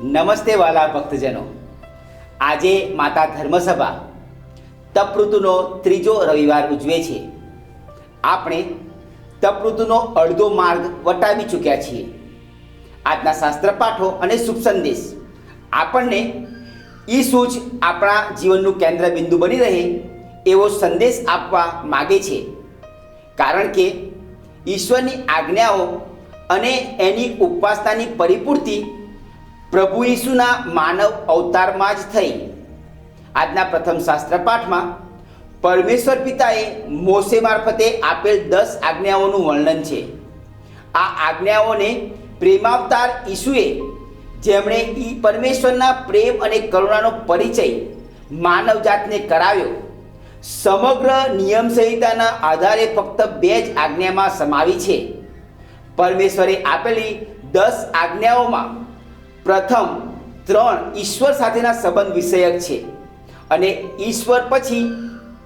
નમસ્તે વાલા ભક્તજનો. આજે માતા ધર્મસભા તપઋતુનો ત્રીજો રવિવાર ઉજવે છે. આપણે તપઋતુનો અડધો માર્ગ વટાવી ચૂક્યા છીએ. આજના શાસ્ત્ર પાઠો અને શુભ સંદેશ આપણને ઈસુ જ આપણા જીવનનું કેન્દ્ર બિંદુ બની રહે એવો સંદેશ આપવા માગે છે. કારણ કે ઈશ્વરની આજ્ઞાઓ અને એની ઉપાસનાની પરિપૂર્તિ પ્રભુ ઈસુના માનવ અવતારમાં જ થઈ. આજના પ્રથમ શાસ્ત્ર પાઠમાં પરમેશ્વર પિતાએ મોસે મારફતે આપેલ દસ આજ્ઞાઓનું વર્ણન છે. આ આજ્ઞાઓને પ્રેમાવતાર ઈસુએ, જેમણે ઈ પરમેશ્વરના પ્રેમ અને કરુણાનો પરિચય માનવજાતને કરાવ્યો, સમગ્ર નિયમ સંહિતાના આધારે ફક્ત બે જ આજ્ઞામાં સમાવી છે. પરમેશ્વરે આપેલી દસ આજ્ઞાઓમાં પ્રથમ ત્રણ ઈશ્વર સાથેના સંબંધ વિષયક છે. અને ઈશ્વર પછી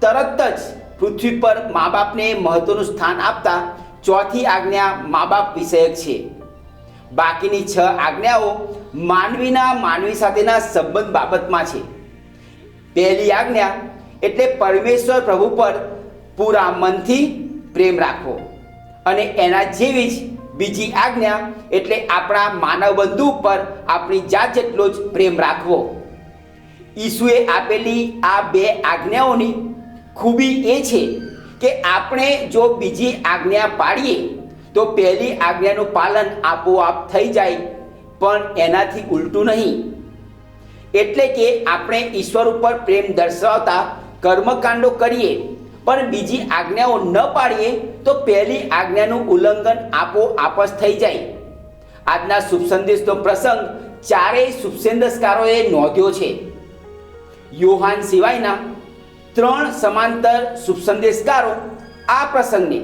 તરત જ પૃથ્વી પર મા બાપને મહત્વનું સ્થાન આપતા ચોથી આજ્ઞા મા બાપ વિષયક છે. બાકીની છ આજ્ઞાઓ માનવીના માનવી સાથેના સંબંધ બાબતમાં છે. પહેલી આજ્ઞા એટલે પરમેશ્વર પ્રભુ પર પૂરા મનથી પ્રેમ રાખવો. અને એના જેવી જ બીજી આજ્ઞા એટલે આપણા માનવ બંધુ ઉપર આપણી જાત જેટલો જ પ્રેમ રાખવો. ઈસુએ આપેલી આ બે આજ્ઞાઓની ખૂબી એ છે કે આપણે જો બીજી આજ્ઞા પાડીએ, તો પહેલી આજ્ઞાનું પાલન આપોઆપ થઈ જાય, પણ એનાથી ઉલટું નહીં. એટલે કે આપણે ઈશ્વર ઉપર પ્રેમ દર્શાવતા કર્મકાંડો કરીએ પણ બીજી આજ્ઞાઓ ન પાડીએ તો પહેલી આજ્ઞાનું ઉલ્લંઘન આપોઆપ જ થઈ જાય. આજના શુભ સંદેશનો પ્રસંગ ચારેય શુભ સંદેશકારોએ નોંધ્યો છે. યોહાન સિવાયના ત્રણ સમાંતર શુભ સંદેશકારો આ પ્રસંગને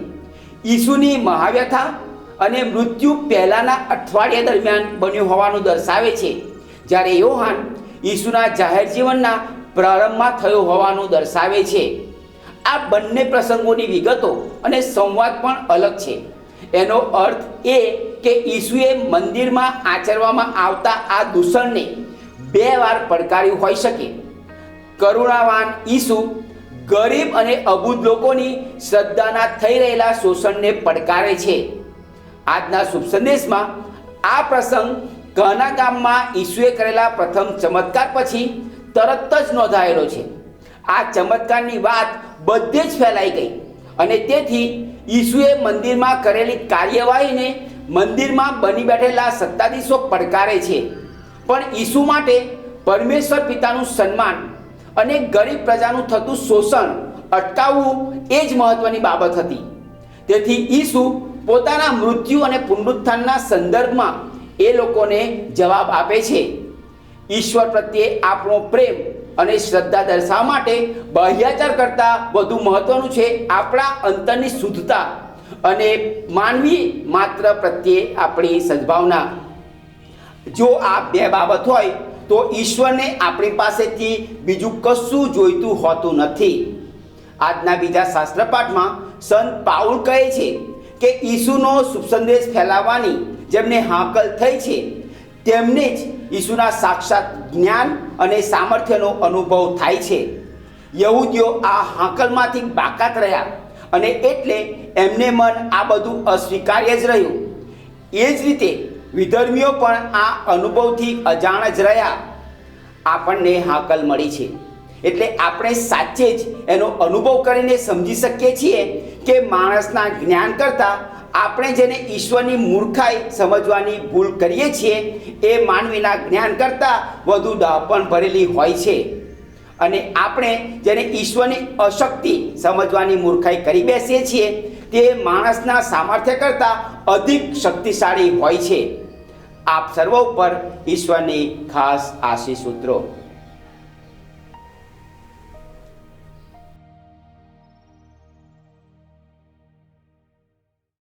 ઈસુની મહાવ્યથા અને મૃત્યુ પહેલાના અઠવાડિયા દરમિયાન બન્યું હોવાનું દર્શાવે છે. જ્યારે યોહાન ઈસુના જાહેર જીવનના પ્રારંભમાં થયો હોવાનું દર્શાવે છે. આ બંને પ્રસંગોની વિગતો અને સંવાદ પણ અલગ છે. એનો અર્થ એ કે ઈસુએ મંદિરમાં આચરવામાં આવતા આ દૂષણને બે વાર પડકાર્યું હોઈ શકે. કરુણાવાન ઈસુ ગરીબ અને અબૂધ લોકોની શ્રદ્ધાના થઈ રહેલા શોષણને પડકારે છે. આજના શુભ સંદેશમાં આ પ્રસંગ ઘાના ગામમાં ઈસુએ કરેલા પ્રથમ ચમત્કાર પછી તરત જ નોંધાયેલો છે. આ ચમત્કારની વાત બધે જ ફેલાઈ ગઈ. અને તેથી ઈસુએ મંદિરમાં કરેલી કાર્યવાહીને મંદિરમાં બની બેઠેલા સત્તાધીશો પડકારે છે. પણ ઈસુ માટે પરમેશ્વર પિતાનું સન્માન અને ગરીબ પ્રજાનું થતું શોષણ અટકાવવું એ જ મહત્વની બાબત હતી. તેથી ઈસુ પોતાના મૃત્યુ અને પુનરુત્થાનના સંદર્ભમાં એ લોકોને જવાબ આપે છે. ઈશ્વર પ્રત્યે આપણો પ્રેમ અને શ્રદ્ધા દર્શાવવા માટે? બાહ્યાચાર કરતાં વધુ મહત્વનું છે આપણા અંતરની શુદ્ધતા. અને માનવી માત્ર પ્રત્યે આપણી સદભાવના. જો આ બે બાબત હોય, તો ઈશ્વરને આપણી પાસેથી બીજું કશું જોઈતું હોતું નથી. આજના બીજા શાસ્ત્ર પાઠમાં સંત પાઉલ કહે છે કે ઈસુનો શુભ ફેલાવવાની જેમને હાકલ થઈ છે તેમને જ ઈસુના સાક્ષાત જ્ઞાન અને સામર્થ્યનો અનુભવ થાય છે. યહૂદીઓ આ હાંકલમાંથી બાકાત રહ્યા અને એટલે એમને મન આ બધું અસ્વીકાર્ય જ રહ્યું. એ જ રીતે વિધર્મીઓ પણ આ અનુભવથી અજાણ જ રહ્યા. આપણને હાકલ મળી છે. એટલે આપણે સાચે જ એનો અનુભવ કરીને સમજી શકીએ છીએ કે માણસના જ્ઞાન કરતાં આપણે જેને ઈશ્વરની મૂર્ખાઈ સમજવાની ભૂલ કરીએ છીએ, એ માનવીના જ્ઞાન કરતાં વધુ દહપણ ભરેલી હોય છે. અને આપણે જેને ઈશ્વરની અશક્તિ સમજવાની મૂર્ખાઈ કરી બેસીએ છીએ, તે માણસના સામર્થ્ય કરતાં અધિક શક્તિશાળી હોય છે. આપ સર્વ ઉપર ઈશ્વરની ખાસ આશીષ સૂત્રો